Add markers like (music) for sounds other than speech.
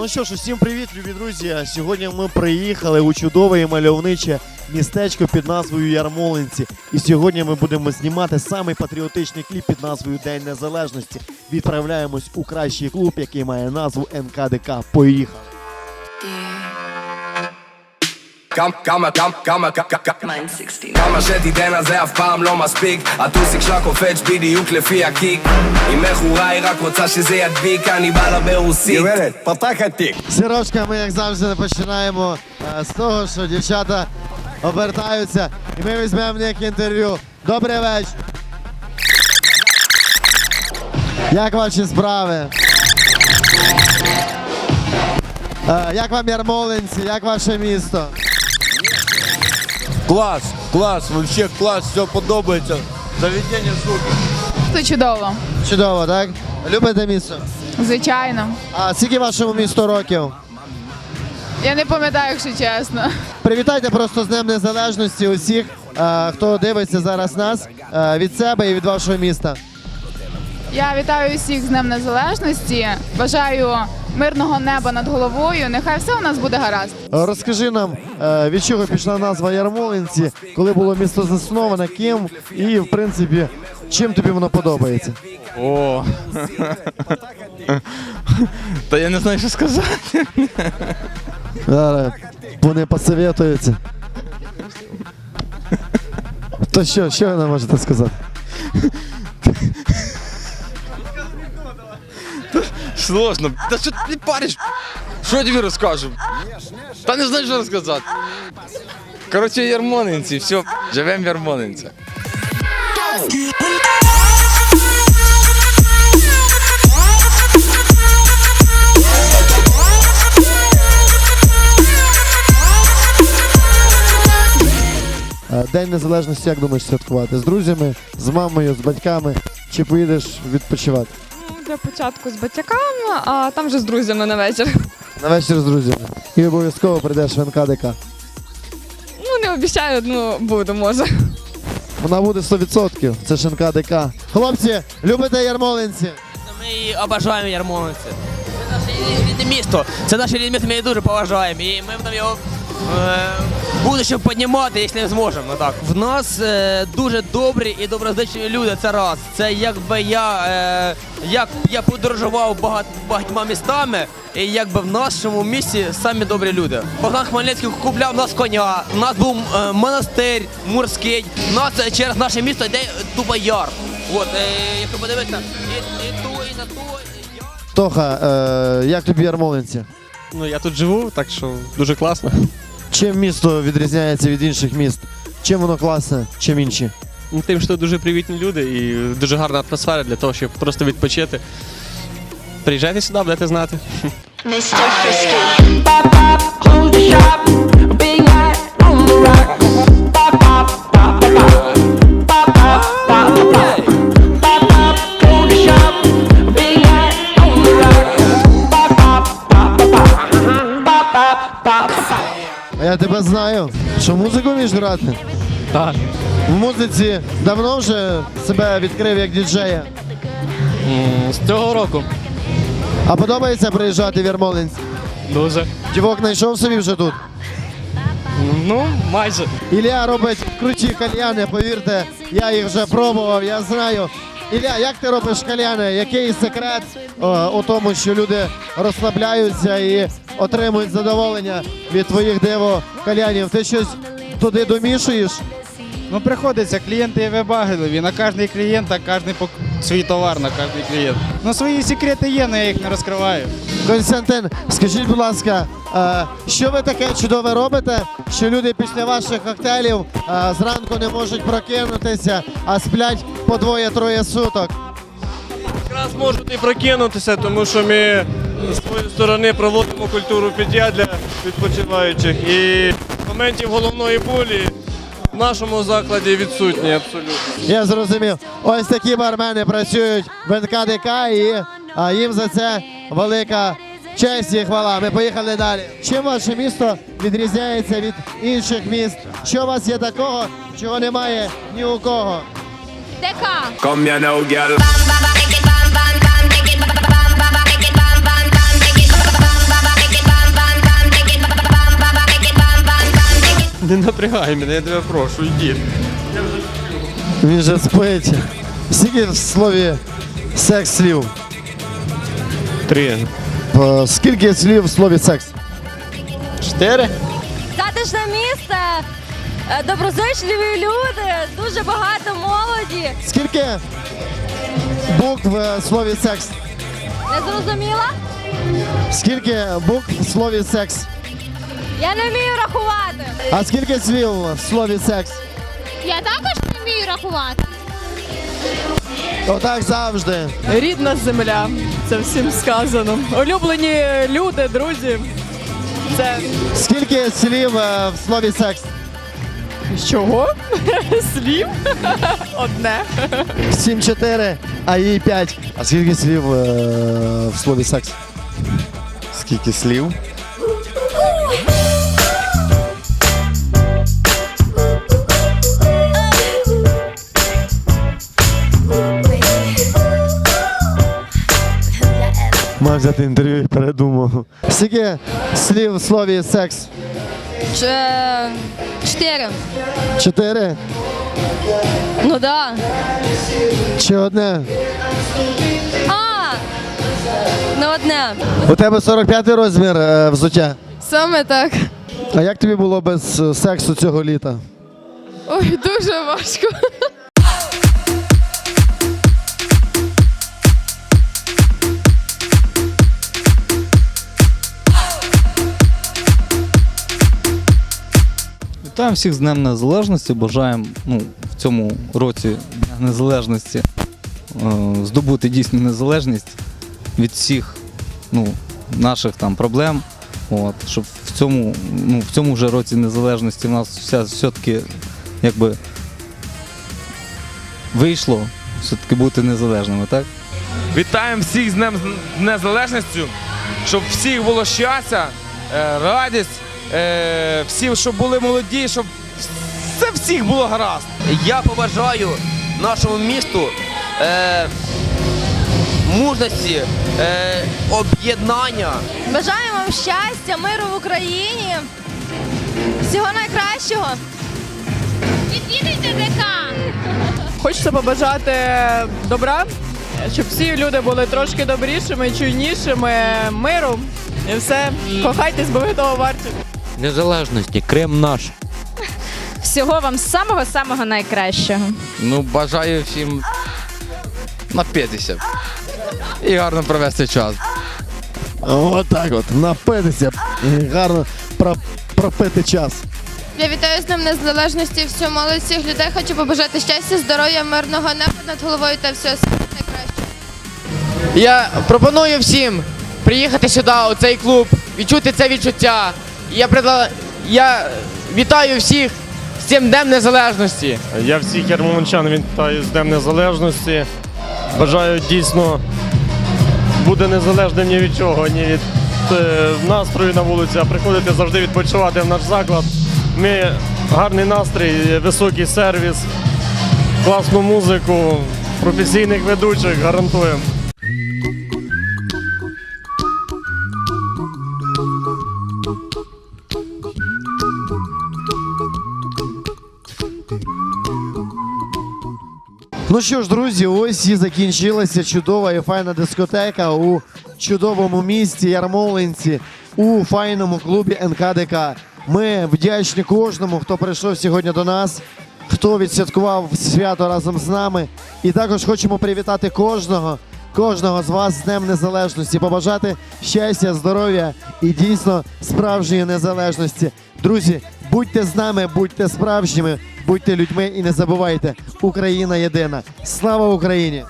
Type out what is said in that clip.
Ну що ж, усім привіт, любі друзі. Сьогодні ми приїхали у чудове і мальовниче містечко під назвою Ярмолинці. І сьогодні ми будемо знімати самий патріотичний кліп під назвою День Незалежності. Відправляємось у кращий клуб, який має назву НКДК. Поїхали. כמה, כמה, כמה, כמה, כמה, כמה, Mine 16. כמה שתיתן אז זה אף פעם לא מספיק הטוסיק שלה קופץ בדיוק לפי הקיק אם מכורה היא רק רוצה שזה ידביק אני בא לה ברוסית גברת, פתח התיק. Сіровочка, ми як завжди починаємо е, з того, що дівчата обертаються, і ми візьмемо в них інтерв'ю. Добрий вечір. Як ваші справи? Е, Як вам Ярмолинці? Як ваше місто? Клас, клас, вообще клас, все подобається. Заведення супер. Це чудово, Чудово, так? Любите місто? звичайно. А скільки вашому місту років? Я не пам'ятаю, якщо чесно. Привітайте просто з Днем Незалежності усіх, е, хто дивиться зараз нас е, від себе і від вашого міста. Я вітаю усіх з Днем Незалежності. Бажаю мирного неба над головою. Нехай все у нас буде гаразд. Розкажи нам, е, від чого пішла назва Ярмолинці, коли було місто засноване, ким і, в принципі, чим тобі воно подобається? О. Та я не знаю, що сказати. Зараз вони посоветуються. То що, що ви нам можете сказати? Сложно. Та що ти париш? Що я тобі розкажу? Та не знаю, що розказати. Коротше, ярмонинці, все, живемо в. Е, День Незалежності, як думаєш святкувати? З друзями, з мамою, з батьками, чи поїдеш відпочивати? Для початку з батьками, а там вже з друзями на вечір. На вечір з друзями. І обов'язково прийдеш в НКДК. Ну, не обіцяю, ну буду, може. Вона буде 100%. Це ж НКДК. Хлопці, любите ярмолинці? Ми обожаємо Ярмолинці. Це наше рідне місто. Це наше рідне місто, ми її дуже поважаємо. І ми будемо його е, в будущому піднімати, якщо зможемо. Ну, так. В нас е, дуже добрі і доброзичливі люди. Це раз. Це якби я, е, як я подорожував багат, багатьма містами, і якби в нашому місті самі добрі люди. Богдан Хмельницький купляв нас коня, у нас був е, монастир морський, у нас е, через наше місто йде тупо яр. От, е, якщо подивитися, і, і то, і на то. і яр. Тоха, е, як тобі ярмолинці? Ну, я тут живу, так що дуже класно. Чим місто відрізняється від інших міст? Чим воно класне, чим інші? Ну, Тим, що дуже привітні люди і дуже гарна атмосфера для того, щоб просто відпочити. Приїжджайте сюди, будете знати. Mr. Frisky. Pop, pop, hold the shop. Я тебе знаю. Що музику вмієш грати? Так. В музиці давно вже себе відкрив як діджея. З цього року. А подобається приїжджати в Ярмолинці? Дуже. Дівок знайшов собі вже тут. Ну, майже. Ілля робить круті кальяни, повірте, я їх вже пробував, я знаю. Ілля, як ти робиш кальяни? Який секрет о, у тому, що люди розслабляються і отримують задоволення від твоїх диво кальянів? Ти щось туди домішуєш? Ну, приходиться, клієнти є вибагливі. На кожний клієнт, а кожний пок... свій товар на кожний клієнт. Ну, свої секрети є, але я їх не розкриваю. Константин, скажіть, будь ласка, е, що ви таке чудове робите, що люди після ваших коктейлів е, зранку не можуть прокинутися, а сплять по двоє-троє суток? Якраз можуть і прокинутися, тому що ми з своєї сторони проводимо культуру пиття для відпочиваючих. І моментів головної болі в нашому закладі відсутні абсолютно. Я зрозумів. Ось такі бармени працюють в НКДК і а, їм за це велика Честь і хвала. Ми поїхали далі. Чим ваше місто відрізняється від інших міст? Що у вас є такого, чого немає ні у кого? ДК. Напрягай мене, я тебе прошу, йди. Він же спить. Скільки в слові секс слів? Три. Е, Скільки слів в слові секс? Чотири? Затишне місце, е, доброзичливі люди, дуже багато молоді. Скільки букв в слові секс? Не зрозуміла? Скільки букв в слові секс? Я не вмію рахувати. А скільки слів в слові секс? Я також не вмію рахувати. Отак завжди. Рідна земля, це всім сказано. Улюблені люди, друзі. Це Скільки слів е, в слові секс? чого? (laughs) Слів? (laughs) Одне. 7-4, а їй 5. А скільки слів е, в слові секс? Скільки слів? Мав взяти інтерв'ю і передумав. Скільки слів в слові секс? Чотири. Чотири? Ну да. Чи одне? А, не одне. У тебе 45 розмір е, взуття. Саме так. А як тобі було без е, сексу цього літа? Ой, дуже важко. Вітаємо всіх з Днем Незалежності. Бажаємо ну, в цьому році Дня Незалежності е, здобути дійсну незалежність від всіх ну, наших там проблем. От, щоб в цьому, ну, в цьому вже році незалежності в нас вся все-таки якби вийшло все-таки бути незалежними, так? Вітаємо всіх з Днем Незалежністю, щоб всіх було щастя, е, радість, е, всі, щоб були молоді, щоб все всіх було гаразд. Я побажаю нашому місту е, мужності, е, об'єднання. Бажаємо вам щастя, миру в Україні. Всього найкращого. Відвідуйте ДК. Хочеться побажати добра, щоб всі люди були трошки добрішими, чуйнішими, миру. І все. Кохайтесь, бо ви того варті. Незалежності, Крим наш. Всього вам самого-самого найкращого. Ну, бажаю всім напитися і гарно провести час. Отак от, напитися і гарно про- пропити час. Я вітаю з Днем Незалежності всю молодь всіх людей. Хочу побажати щастя, здоров'я, мирного неба над головою та всього найкраще. Я пропоную всім приїхати сюди, у цей клуб, відчути це відчуття. Я предла... я вітаю всіх з цим Днем Незалежності. Я всіх ярмолинчан вітаю з Днем Незалежності. Бажаю дійсно бути незалежним ні від чого, ні від е, настрою на вулиці, а приходити завжди відпочивати в наш заклад. Ми гарний настрій, високий сервіс, класну музику, професійних ведучих гарантуємо. Ну що ж, друзі, ось і закінчилася чудова і файна дискотека у чудовому місті Ярмолинці у файному клубі НКДК. Ми вдячні кожному, хто прийшов сьогодні до нас, хто відсвяткував свято разом з нами. І також хочемо привітати кожного, кожного з вас з Днем Незалежності, побажати щастя, здоров'я і дійсно справжньої незалежності. Друзі, будьте з нами, будьте справжніми, будьте людьми і не забувайте, Україна єдина. Слава Україні!